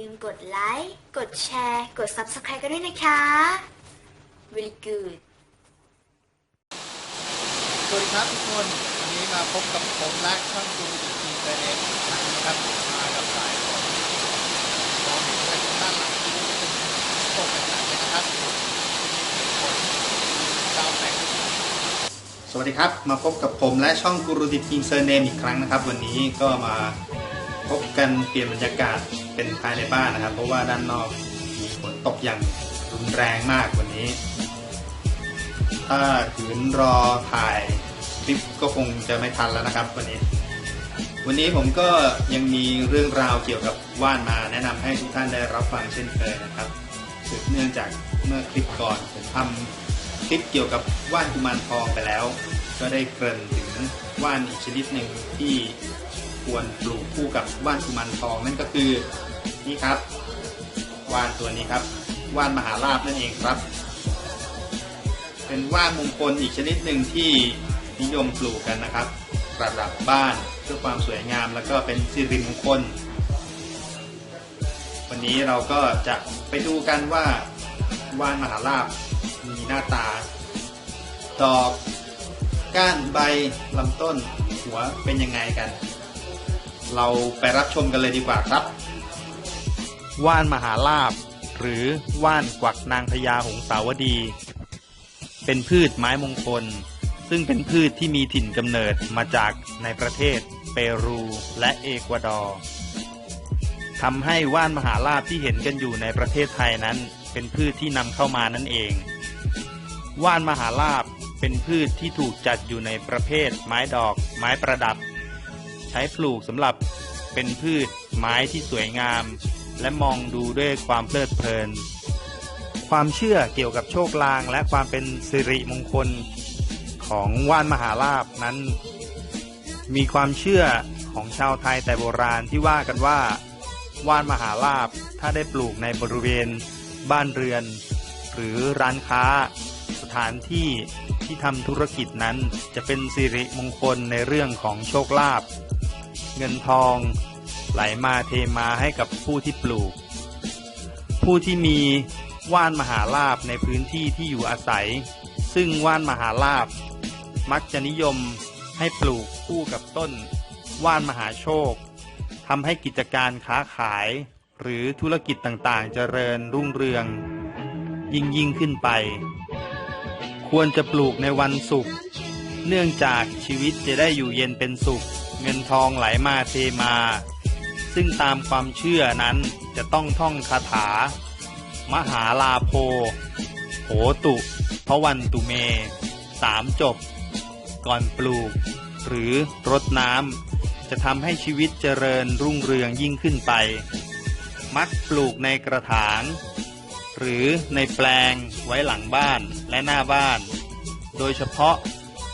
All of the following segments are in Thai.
ลืมกดไลค์ กดแชร์ กด Subscribe กันด้วยนะคะ Very good สวัสดีครับทุกคน วันนี้มาพบกับผมและช่างดูดีทีเตเน็ตนะครับมากับสายฝนมองเห็นจากด้านหลังที่เป็นตกหนักเลยนะครับมีฝนดาวแสงสวัสดีครับ มาพบกับผมและช่องกูรูดิทีเซอร์เนมอีกครั้งนะครับ วันนี้ก็มา พบกันเปลี่ยนบรรยากาศเป็นภายในบ้านนะครับ เพราะว่าด้านนอกมีฝนตกอย่างรุนแรงมากวันนี้ ถ้าถืนรอถ่ายคลิปก็คงจะไม่ทันแล้วนะครับวันนี้ วันนี้ผมก็ยังมีเรื่องราวเกี่ยวกับว่านมาแนะนำให้ทุกท่านได้รับฟังเช่นเคยนะครับสืบเนื่องจากเมื่อคลิปก่อนผมทำคลิปเกี่ยวกับว่านกุมารทองไปแล้ว ก็ได้เกริ่นถึงว่านอีกชนิดหนึ่งที่ ควรปลูกคู่กับว่านกุมารทองนั่นก็คือนี่ครับว่านตัวนี้ครับว่านมหาลาภนั่นเองครับ เป็นว่านมงคลอีกชนิดหนึ่งที่นิยมปลูกกันนะครับประดับบ้านเพื่อความสวยงามแล้วก็เป็นสิริมงคล วันนี้เราก็จะไปดูกันว่าว่านมหาลาภมีหน้าตาดอกก้านใบลำต้นหัวเป็นยังไงกัน เราไปรับชมกันเลยดีกว่าครับ ว่านมหาลาภหรือว่านกวักนางพญาหงสาวดี เป็นพืชไม้มงคล ซึ่งเป็นพืชที่มีถิ่นกำเนิดมาจากในประเทศ เปรูและเอกวาดอร์ทำให้ว่านมหาลาภที่เห็นกันอยู่ในประเทศไทยนั้น เป็นพืชที่นำเข้ามานั่นเอง ว่านมหาลาภเป็นพืชที่ถูกจัดอยู่ในประเภท ไม้ดอก ไม้ประดับ ใช้ปลูกสำหรับเป็นพืชไม้ที่สวยงาม และมองดูด้วยความเพลิดเพลิน ความเชื่อเกี่ยวกับโชคลางและความเป็นสิริมงคลของว่านมหาลาภนั้น มีความเชื่อของชาวไทยแต่โบราณที่ว่ากันว่า ว่านมหาลาภถ้าได้ปลูกในบริเวณ บ้านเรือน หรือร้านค้า สถานที่ที่ทำธุรกิจนั้นจะเป็นสิริมงคลในเรื่องของโชคลาภ เงินทอง ไหลมาเทมาให้กับผู้ที่ปลูก ผู้ที่มีว่านมหาลาภในพื้นที่ที่อยู่อาศัย ซึ่งว่านมหาลาภมักจะนิยมให้ปลูกคู่กับต้น ว่านมหาโชคทำให้กิจการค้าขาย หรือธุรกิจต่างๆ เจริญรุ่งเรือง ยิ่งยิ่งขึ้นไป ควรจะปลูกในวันศุกร์เนื่องจากชีวิตจะได้อยู่เย็นเป็นสุข เงินทองไหลมาเทมา ซึ่งตามความเชื่อนั้นจะต้องท่องคาถา มหาลาโพโหตุพระวันตุเมสามจบ ก่อนปลูก หรือรดน้ำจะทำให้ชีวิตเจริญรุ่งเรืองยิ่งขึ้นไป มักปลูกในกระถาง หรือในแปลงไว้หลังบ้านและหน้าบ้าน โดยเฉพาะ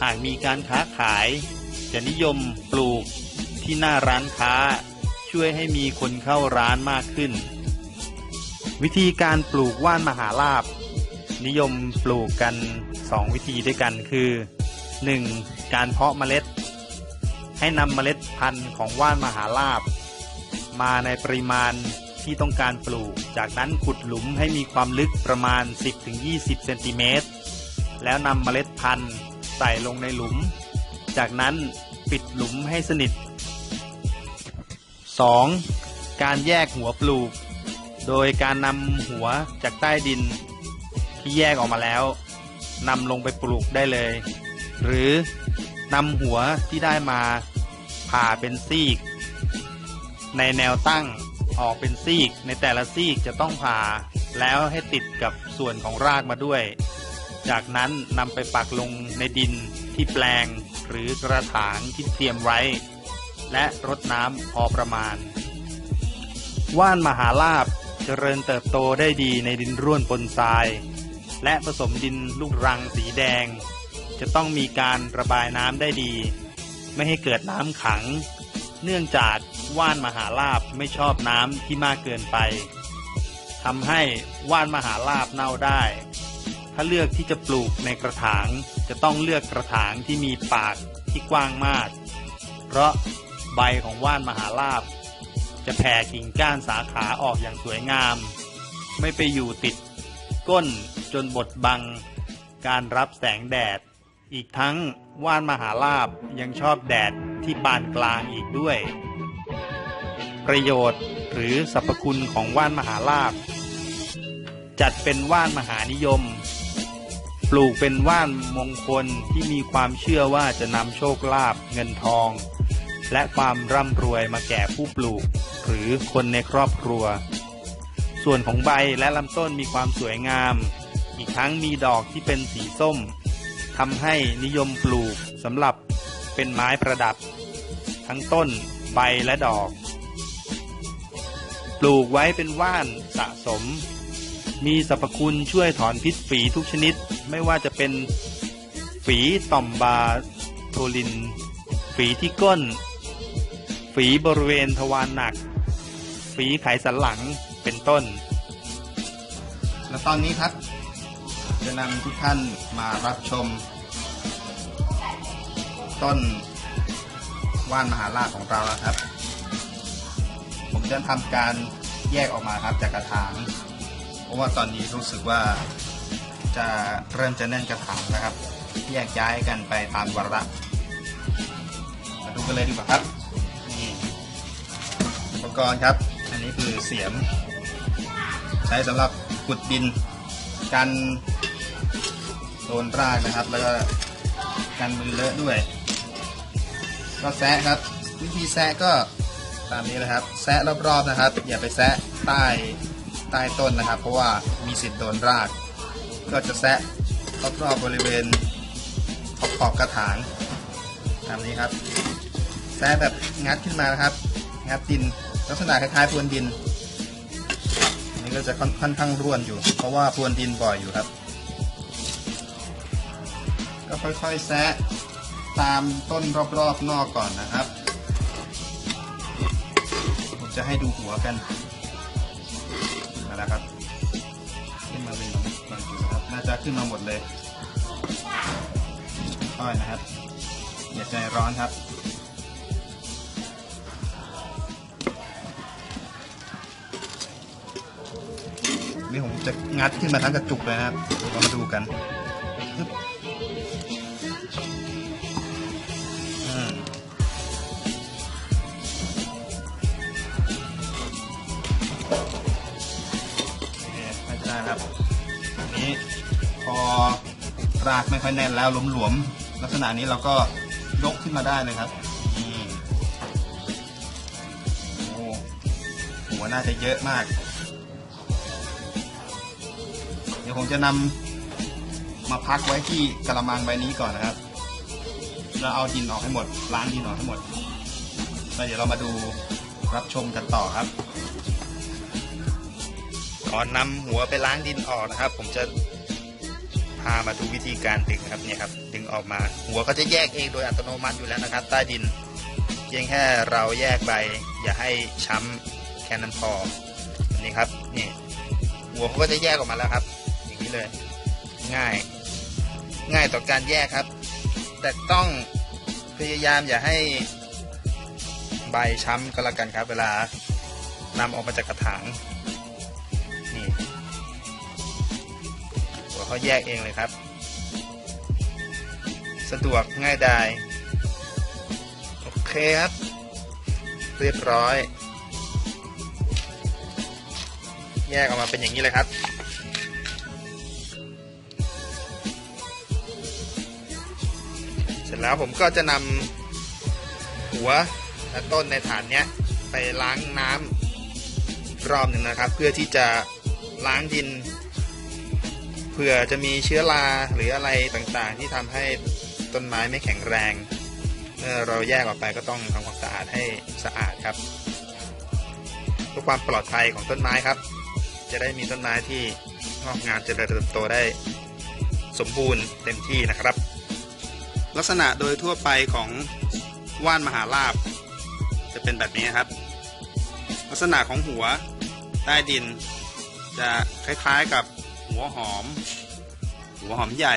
หากมีการค้าขาย จะนิยมปลูกที่หน้าร้านค้า ช่วยให้มีคนเข้าร้านมากขึ้น วิธีการปลูกว่านมหาลาบ นิยมปลูกกัน 2 วิธีด้วยกันคือ 1. การเพาะเมล็ด ให้นำเมล็ดพันธุ์ของว่านมหาลาบ มาในปริมาณที่ต้องการปลูก จากนั้นขุดหลุมให้มีความลึกประมาณ 10-20 เซนติเมตร แล้วนำเมล็ดพันธุ์ใส่ลงในหลุม จากนั้นปิดหลุมให้สนิท 2. การแยกหัวปลูก โดยการนำหัวจากใต้ดิน ที่แยกออกมาแล้วนำลงไปปลูกได้เลย หรือนำหัวที่ได้มาผ่าเป็นซีก ในแนวตั้งออกเป็นซีก ในแต่ละซีกจะต้องผ่า แล้วให้ติดกับส่วนของรากมาด้วย จากนั้นนำไปปักลงในดินที่แปลง หรือกระถางที่เตรียมไว้ และรดน้ำพอประมาณ ว่านมหาลาบเจริญเติบโตได้ดีในดินร่วนปนทราย และผสมดินลูกรังสีแดง จะต้องมีการระบายน้ำได้ดี ไม่ให้เกิดน้ำขัง เนื่องจากว่านมหาลาบไม่ชอบน้ำที่มากเกินไปทำให้ว่านมหาลาบเน่าได้ ถ้าเลือกที่จะปลูกในกระถาง จะต้องเลือกกระถางที่มีปากที่กว้างมาก เพราะใบของว่านมหาลาบ จะแผ่กิ่งก้านสาขาออกอย่างสวยงาม ไม่ไปอยู่ติด ก้นจนบดบัง การรับแสงแดด อีกทั้งว่านมหาลาบยังชอบแดดที่ปานกลางอีกด้วย ประโยชน์หรือสรรพคุณของว่านมหาลาบ จัดเป็นว่านมหานิยม ปลูกเป็นว่านมงคลที่มีความเชื่อว่าจะนำโชคลาภเงินทอง และความร่ำรวยมาแก่ผู้ปลูก หรือคนในครอบครัว ส่วนของใบและลำต้นมีความสวยงาม อีกทั้งมีดอกที่เป็นสีส้มทำให้นิยมปลูกสำหรับเป็นไม้ประดับ ทั้งต้นใบและดอก ปลูกไว้เป็นว่านสะสม มีสรรพคุณช่วยถอนพิษฝีทุกชนิด ไม่ว่าจะเป็นฝีต่อมบาโทลิน ฝีที่ก้น ฝีบริเวณทวารหนัก ฝีไขสันหลังเป็นต้น และตอนนี้ครับ จะนำทุกท่านมารับชม ต้นว่านมหาลาภของเราแล้วครับ ผมจะทำการแยกออกมาครับจากกระถาง เพราะว่าตอนนี้รู้สึกว่าจะเริ่มจะแน่นกระถางนะครับ แยกย้ายกันไปตามวาระมาดูกันเลยดีกว่าครับนี่อุปกรณ์ครับ อันนี้คือเสียม ใช้สำหรับขุดดินกันโดนรากนะครับ แล้วก็กันมือเลอะด้วย ก็แซะครับ วิธีแซะก็ตามนี้เลยครับ แซะรอบๆนะครับ อย่าไปแซะใต้ ใต้ต้นนะครับ เพราะว่ามีสิทธิ์โดนราก ก็จะแซะรอบๆบริเวณขอบขอบกระถางตามนี้ครับ แซะแบบงัดขึ้นมานะครับ งัดดินลักษณะคล้ายๆพรวนดินอันนี้ก็จะค่อนข้างร่วนอยู่ เพราะว่าพรวนดินบ่อยอยู่ครับ ก็ค่อยๆแซะตามต้นรอบๆนอกก่อนนะครับ ผมจะให้ดูหัวกัน แล้วครับ ขึ้นมาเป็นบางจุดครับ น่าจะขึ้นมาหมดเลยค่อยนะครับ อย่าใจร้อนครับนี่ผมจะงัดขึ้นมาทั้งกระจุกเลยนะครับ เรามาดูกัน ครับอันนี้พอรากไม่ค่อยแน่นแล้วหลวมๆลักษณะนี้เราก็ยกขึ้นมาได้เลยครับนี่โอ้หัวน่าจะเยอะมาก เดี๋ยวผมจะนำมาพักไว้ที่กระมังใบนี้ก่อนนะครับเราเอาดินออกให้หมดล้างดินออกให้หมดแล้วเดี๋ยวเรามาดูรับชมกันต่อครับ ก่อนนำหัวไปล้างดินออกนะครับ ผมจะพามาดูวิธีการดึงครับเนี่ยครับ ดึงออกมา หัวก็จะแยกเองโดยอัตโนมัติอยู่แล้วนะครับ ใต้ดิน เพียงแค่เราแยกใบ อย่าให้ช้ำแค่นั้นพอนนี้ครับนี่หัวเขาก็จะแยกออกมาแล้วครับ อย่างนี้เลย ง่าย ง่ายต่อการแยกครับ แต่ต้องพยายามอย่าให้ใบช้ำก็แล้วกันครับ เวลานำออกมาจากกระถาง เขาแยกเองเลยครับ สะดวกง่ายดายโอเคครับ เรียบร้อย แยกออกมาเป็นอย่างนี้เลยครับเสร็จแล้วผมก็จะนำหัวและต้นในฐานเนี้ยไปล้างน้ำรอบหนึ่งนะครับ เพื่อที่จะล้างดิน ผื่อจะมีเชื้อราหรืออะไรต่างๆ ที่ทำให้ต้นไม้ไม่แข็งแรงเมื่อเราแยกออกไปก็ต้องทำความสะอาดให้สะอาดครับเพื่อความปลอดภัยของต้นไม้ครับ จะได้มีต้นไม้ที่งอกงามเจริญเติบโตได้ สมบูรณ์เต็มที่นะครับ ลักษณะโดยทั่วไปของว่านมหาลาบ จะเป็นแบบนี้ครับ ลักษณะของหัวใต้ดิน จะคล้ายๆกับ หัวหอม หัวหอมใหญ่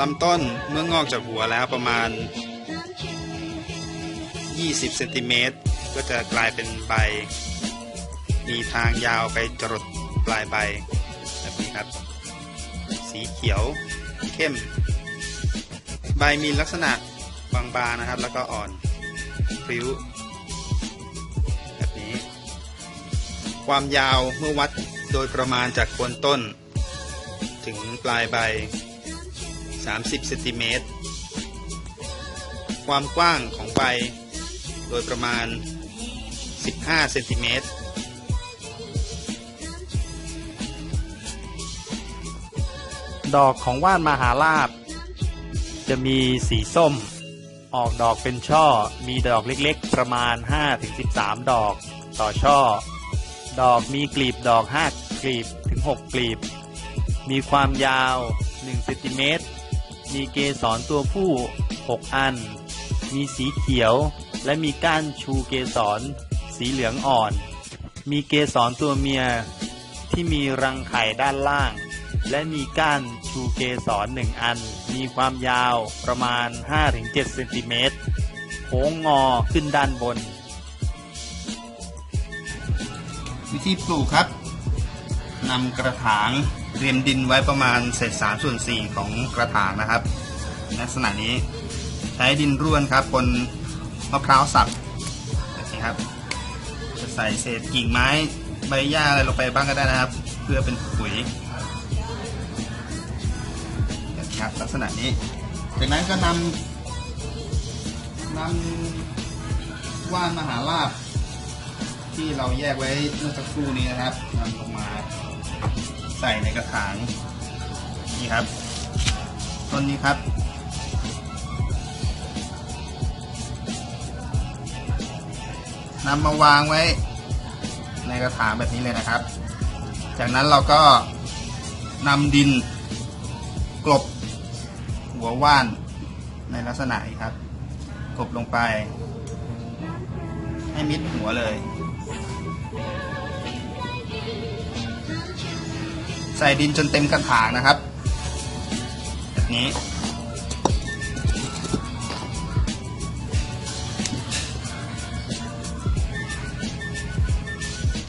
ลำต้นเมื่องอกจากหัวแล้วประมาณ 20เซนติเมตรก็จะกลายเป็นใบ มีทางยาวไปจรดปลายใบแบบนี้ครับ สีเขียวเข้ม ใบมีลักษณะบางๆนะครับ แล้วก็อ่อนพริ้ว ความยาวเมื่อวัดโดยประมาณจากโคนต้น ถึงปลายใบ 30เซนติเมตร ความกว้างของใบ โดยประมาณ 15เซนติเมตร ดอกของว่านมหาลาบ จะมีสีส้ม ออกดอกเป็นช่อ มีดอกเล็กๆ ประมาณ 5-13 ดอกต่อช่อ ดอกมีกลีบดอก5กลีบถึง6กลีบ มีความยาว1เซนติเมตร มีเกสรตัวผู้6อัน มีสีเขียว และมีก้านชูเกสรสีเหลืองอ่อน มีเกสรตัวเมียที่มีรังไข่ด้านล่าง และมีก้านชูเกสรหนึ่งอัน มีความยาวประมาณ 5-7เซนติเมตรโค้งงอขึ้นด้านบน วิธีปลูกครับนำกระถางเรียมดินไว้ประมาณเศษ3ส่วน4ของกระถางนะครับ ลักษณะนี้ใช้ดินร่วนครับบนมะพร้าวสับแบบนี้ครับ จะใส่เศษกิ่งไม้ใบหญ้าอะไรลงไปบ้างก็ได้นะครับ เพื่อเป็นปุ๋ยนี้ครับลักษณะนี้ จากนั้นก็นำนำว่านมหาลาภ ที่เราแยกไว้เมื่อสักครู่นี้นะครับนำลงมาใส่ในกระถางนี่ครับ ต้นนี้ครับ นำมาวางไว้ในกระถางแบบนี้เลยนะครับ จากนั้นเราก็นำดินกลบหัวว่านในลักษณะนี้ครับ กลบลงไป ให้มิดหัวเลย ใส่ดินจนเต็มกระถางนะครับ แบบนี้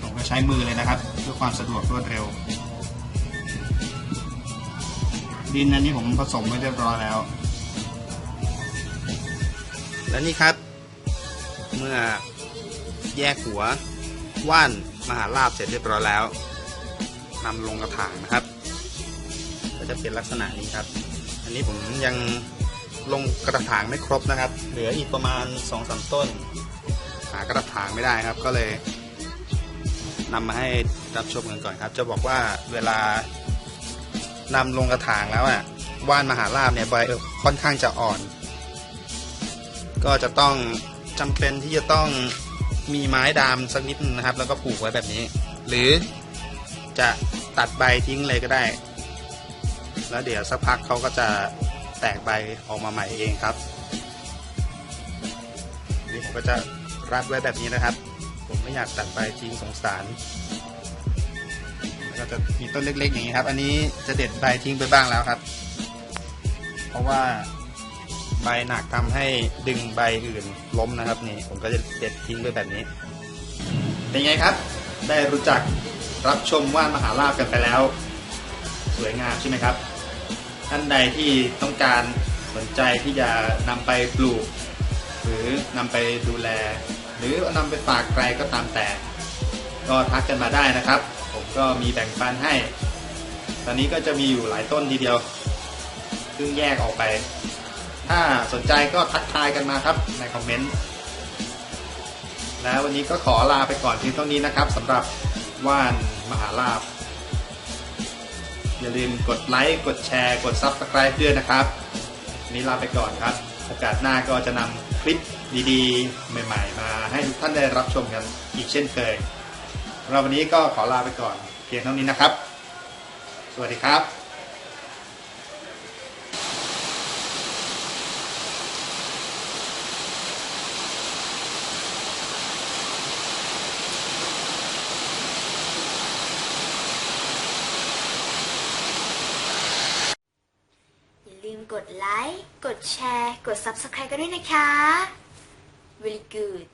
ผมก็ใช้มือเลยนะครับ เพื่อความสะดวกรวดเร็ว ดินอันนี้ผมผสมไว้เรียบร้อยแล้ว และนี่ครับ เมื่อแยกหัวว่านมหาลาบเสร็จเรียบร้อยแล้ว นำลงกระถางนะครับ ก็จะเป็นลักษณะนี้ครับ อันนี้ผมยังลงกระถางไม่ครบนะครับ เหลืออีกประมาณ2อสต้น หากระถางไม่ได้ครับ ก็เลยนำมาให้รับชมกันก่อนครับ จะบอกว่าเวลานำลงกระถางแล้วอะว่านมหาลาบเนี่ยใบค่อนข้างจะอ่อน ก็จะต้องจำเป็นที่จะต้องมีไม้ดามสักนิดนึงนะครับ แล้วก็ปลูกไว้แบบนี้ หรือ จะตัดใบทิ้งเลยก็ได้ แล้วเดี๋ยวสักพักเขาก็จะแตกใบออกมาใหม่เองครับนี่ผมก็จะรัดไว้แบบนี้นะครับ ผมไม่อยากตัดใบทิ้งสงสารแล้วก็จะมีต้นเล็กๆอย่างนี้ครับ อันนี้จะเด็ดใบทิ้งไปบ้างแล้วครับ เพราะว่าใบหนักทำให้ดึงใบอื่นล้มนะครับนี่ผมก็จะเด็ดทิ้งไปแบบนี้ เป็นไงครับ ได้รู้จัก รับชมว่านมหาลาภกันไปแล้ว สวยงามใช่ไหมครับ ท่านใดที่ต้องการสนใจที่จะนำไปปลูก หรือนำไปดูแล หรือนำไปฝากใครก็ตามแต่ ก็ทักกันมาได้นะครับ ผมก็มีแบ่งปันให้ ตอนนี้ก็จะมีอยู่หลายต้นทีเดียวซึ่งแยกออกไป ถ้าสนใจก็ทักทายกันมาครับในคอมเมนต์แล้ววันนี้ก็ขอลาไปก่อนเพียงเท่านี้นะครับสำหรับ ว่านมหาลาบอย่าลืมกดไลค์กดแชร์กด Subscribe ด้วยนะครับวันนี้ลาไปก่อนครับโอกาสหน้าก็จะนำคลิปดีๆ ใหม่ ๆ มาให้ทุกท่านได้รับชมกันอีกเช่นเคยเราวันนี้ก็ขอลาไปก่อนเพียงเท่านี้นะครับ สวัสดีครับ อย่าลืมกด กด subscribe กันด้วยนะคะ really good